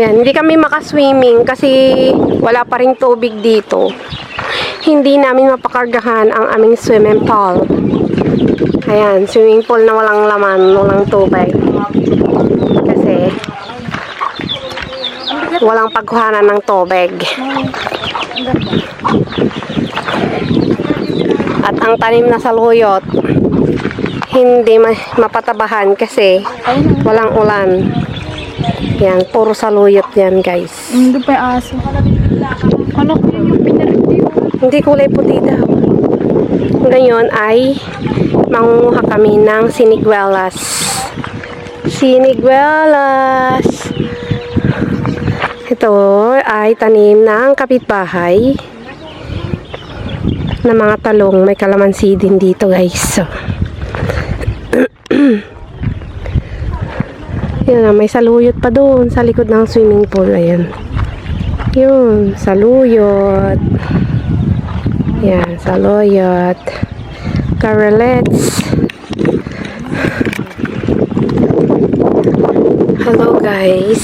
Yan, hindi kami makaswimming kasi wala pa ring tubig dito. Hindi namin mapakargahan ang aming swimming pool. Ayan, swimming pool na walang laman, walang tubig. Kasi walang pagkuhanan ng tubig. At ang tanim na saluyot, hindi ma- mapatabahan kasi walang ulan. Yan, puro saluyot yan guys. Hindi pa yung aso. Ano ko yun yung pinareview? Hindi kulay puti daw. Ngayon ay mangunguha kami ng siniguelas. Siniguelas! Ito ay tanim ng kapitbahay na mga talong. May kalamansi din dito guys. So, Yun na, may saluyot pa doon sa likod ng swimming pool. Ayan. Yun, saluyot. Yan, saluyot. Carolets. Hello guys.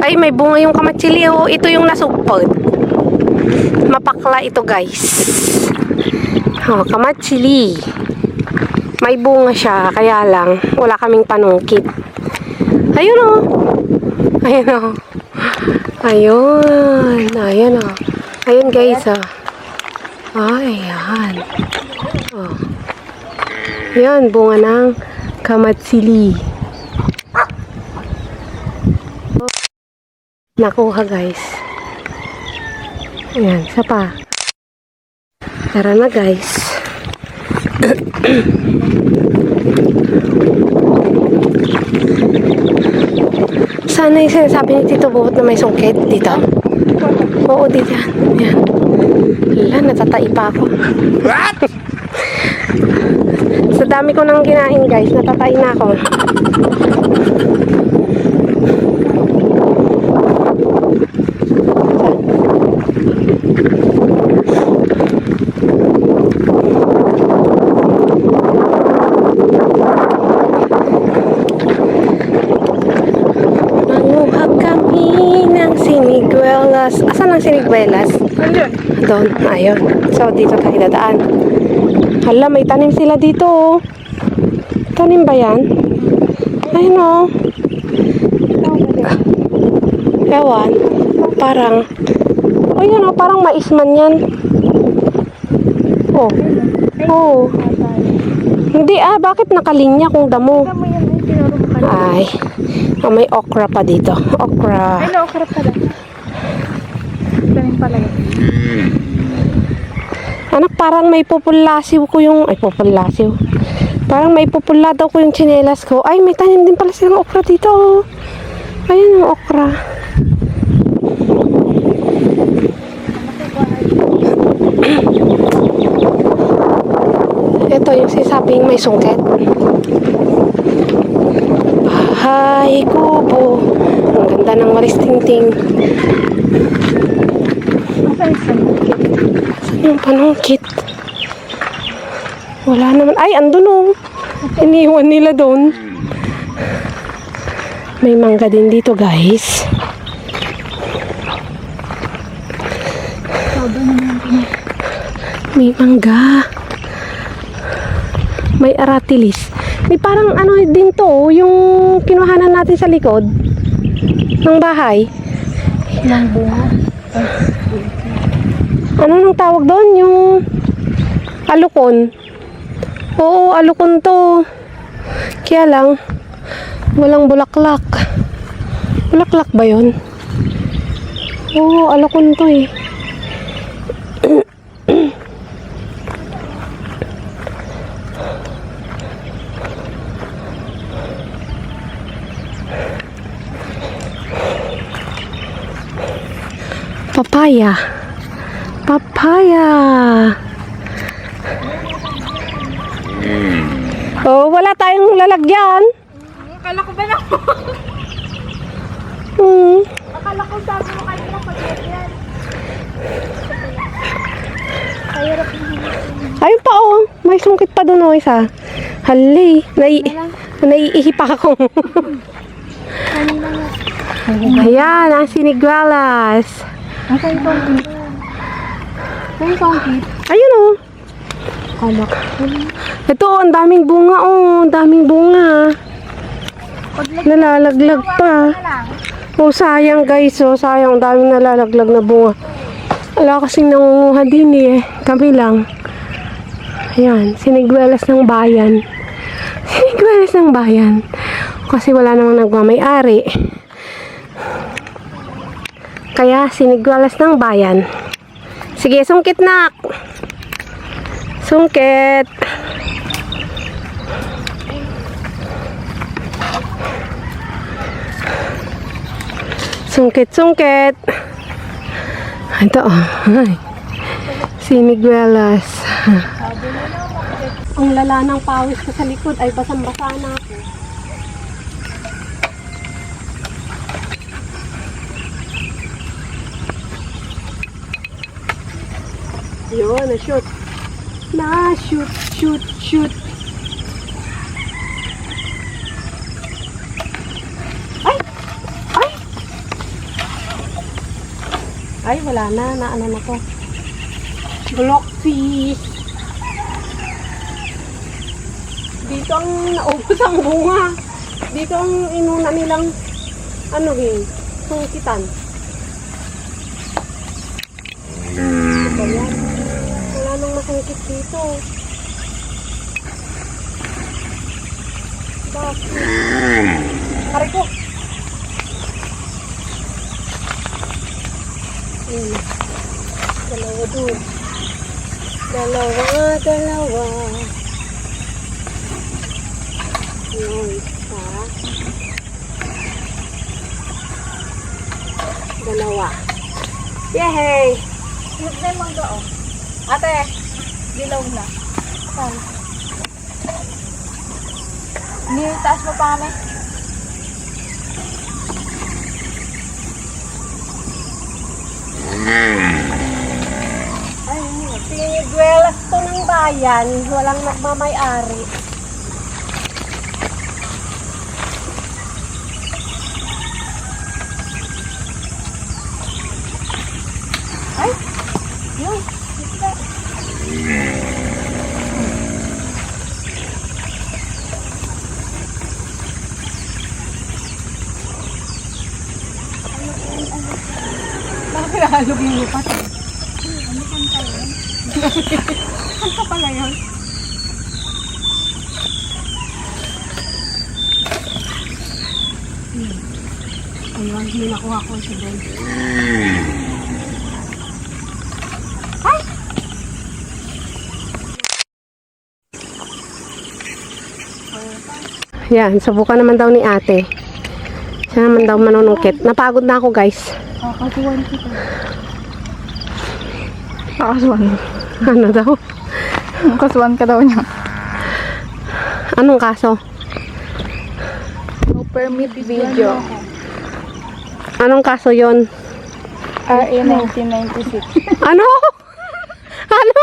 Ay, may bunga yung kamatsili. Oh. Ito yung nasugpod. Mapakla ito guys. Oh, kamatsili. May bunga siya, kaya lang wala kaming panungkit. Ayun oh. Ayun oh. Ayun. Ayun oh. Ayun guys oh. Ay, ayan. Oh. Yan, bunga ng kamatsili. Nakuha guys. Ayan, isa pa. Tara na guys. Sana yung sinasabi ni Tito Buhot na may sungkit dito. Oo, dito yan. Hala, natatai pa ako. What? Sa dami ko nang kinain guys, natatay na ako. Manguha kami ng siniguelas. Asan ang siniguelas? Ayun. Doon, ayun. So, dito tayo dadaan. Hala, may tanim sila dito. oh. Tanim ba yan? Ayun oh. Ewan. Parang, oh yan oh, parang mais man yan. Oh. Oh. Hindi ah, bakit nakalinya kung damo? Tama yan. Ay, oh, may okra pa dito. Okra. Ay, naokra pala. Tanim pala yun. Anak, parang may pupulasiw ko yung... Ay, pupulasiw. Parang may pupula daw ko yung tsinelas ko. Ay, may tanim din pala silang okra dito. oh. Ayan yung okra. Ito yung sisabing may sungkit. Bahay kubo. Ang ganda ng walis tingting. Nasaan yung panungkit? Wala naman. Ay, andun oh. Iniwan nila doon. May mangga din dito, guys. May mangga. May aratilis. May parang ano din to, oh, yung kinuhanan natin sa likod ng bahay. Ng bunga. Ano nang tawag doon? Yung alukon. Oo, alukon to. Kaya lang, walang bulaklak. Bulaklak ba yun? Oo, alukon to eh. Papaya. Papaya. Oh, wala tayong lalagyan. Akala ko ba na? Hmm. Akala ko sabi mo kanina pag yan. Kahirap yung Ayun pa oh, may pa doon o isa. Hali. Nai naiihi pa ako. Ayan, ang sinigualas. Nasaan yung songkit? Saan yung songkit? Ayun o. Kala ko. Ito, oh, ang daming bunga oh. Ang daming bunga. Nalalaglag pa. Oh, sayang guys. Oh, sayang. Ang daming nalalaglag na bunga. Wala kasing nangunguha din eh. Kami lang. Ayan, sinigwelas ng bayan. Sinigwelas ng bayan. Kasi wala namang nagmamayari. Kaya sinigwelas ng bayan. Sige, sungkit nak. Sungkit. Sungkit, sungkit. Ito, oh. Ay. Siniguelas. Ang lala ng pawis ko sa likod ay basang-basa na ako. Yun, na-shoot. Na-shoot, shoot, shoot. Ay! Ay! Ay, wala na. Naano na to. Blockfish. Dito ang naubos ang bunga. Dito ang inuna nilang ano rin, sungkitan. Ano ba yan? Wala masungkit dito. Bakit? Aray ko! Ayun. Dalawa doon. Dalawa, dalawa. Yun, isa. Dalawa. Yay! Huwag na mangga oh. Ate, dilaw na. Saan? Hindi, taas mo pa kami. Ay, pinigwelas to ng bayan. Walang nagmamayari. Ay! Yun! Bakit nahalog yung lupa? Ano kan pala yun? Ano ka pala yun? Ayun, may nakuha ko si Ben. Yan, subukan naman daw ni ate. Siya naman daw manunungkit. Napagod na ako guys. Kakasuhan kita. Kakasuhan. Ano daw? Kasuhan ka daw niya. Anong kaso? No permit video. Anong kaso yon? RA 1996. Ano? Ano?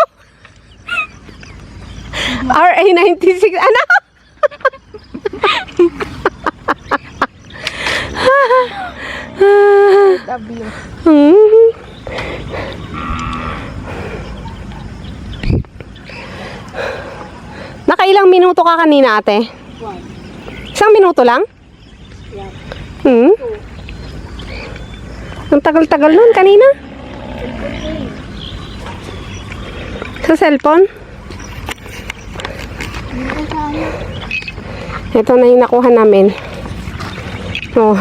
RA 96. Ano? W. Hmm. Nakailang minuto ka kanina, ate? Isang minuto lang? Hmm? Ang tagal-tagal nun kanina? Sa cellphone? Ito na yung nakuha namin. Oh.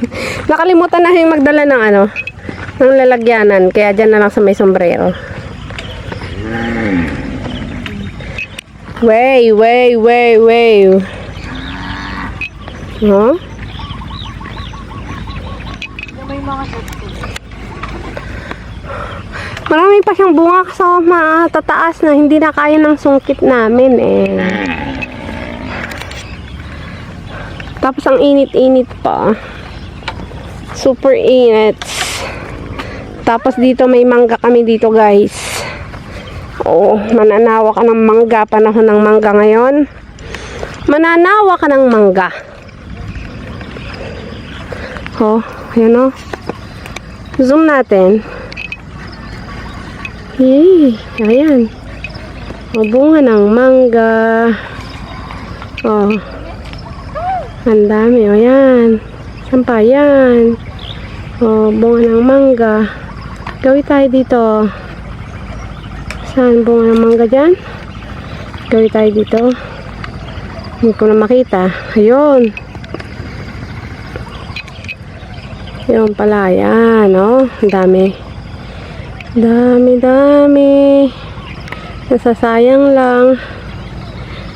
Nakalimutan na yung magdala ng ano, ng lalagyanan. Kaya dyan na lang sa may sombrero. Way, way, way, way. Mga Marami pa siyang bunga sa matataas na hindi na kaya ng sungkit namin eh. Tapos ang init-init pa. Super init. Tapos dito may mangga kami dito guys. Oo, mananawa ka ng mangga. Panahon ng mangga ngayon. Mananawa ka ng mangga. Oh, yun oh. Zoom natin. Yay, ayan. O, bunga ng mangga. Oh. Ang dami, o yan. Saan pa? Yan. O, bunga ng mangga. Gawin tayo dito. Saan bunga ng mangga dyan? Gawin tayo dito. Hindi ko na makita. Ayun. Ayun pala. Yan, o. Ang dami. Dami, dami. Nasasayang lang.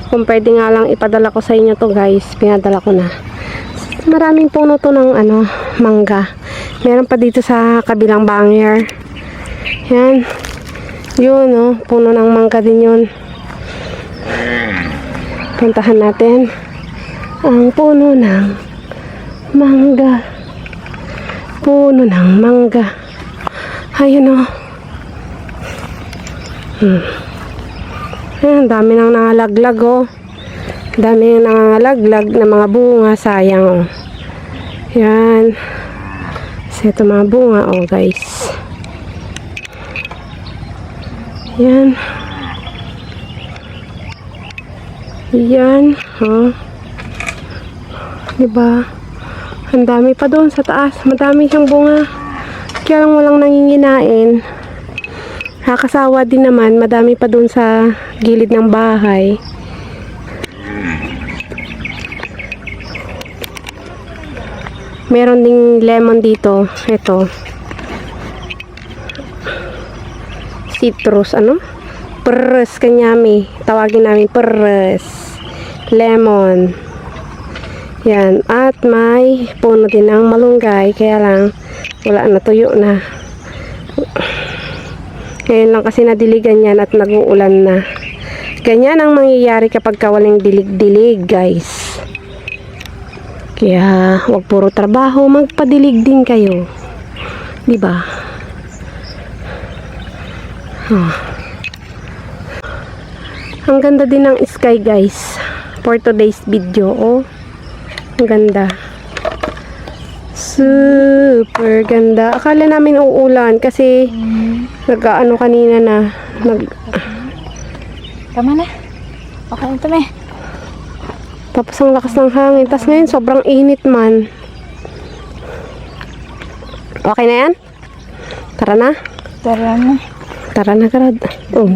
Kung pwede nga lang ipadala ko sa inyo to guys, pinadala ko na. Maraming puno to ng ano, mangga. Meron pa dito sa kabilang banger. Yan. Yun, oh, puno ng mangga din yun. Puntahan natin ang puno ng mangga. Puno ng mangga. Ayun, oh. Hmm. Ayan, dami nang nangalaglag oh. Dami nang nangalaglag na mga bunga, sayang oh. Yan. So, ito mga bunga oh guys. Yan. Yan, oh. Diba? Ang dami pa doon sa taas. Madami siyang bunga. Kaya lang walang nanginginain. Nakakasawa din naman, madami pa doon sa gilid ng bahay. Meron ding lemon dito. Ito. Citrus, ano? Peres kanyami. Tawagin namin peres. Lemon. Yan. At may puno din ng malunggay. Kaya lang, wala na tuyo na. Ngayon lang kasi nadiligan yan at nag-uulan na. Ganyan ang mangyayari kapag kawaling dilig-dilig, guys. Kaya, wag puro trabaho, magpadilig din kayo. Di ba? Ah. Ang ganda din ng sky, guys. For today's video, oh. Ang ganda. Super ganda. Akala namin uulan kasi nag-ano kanina na nag Tama na. Okay na to, me. tapos ang lakas ng hangin. Tapos ngayon sobrang init man. Okay na yan? Tara na. Tara na. Tara na karad. Oh,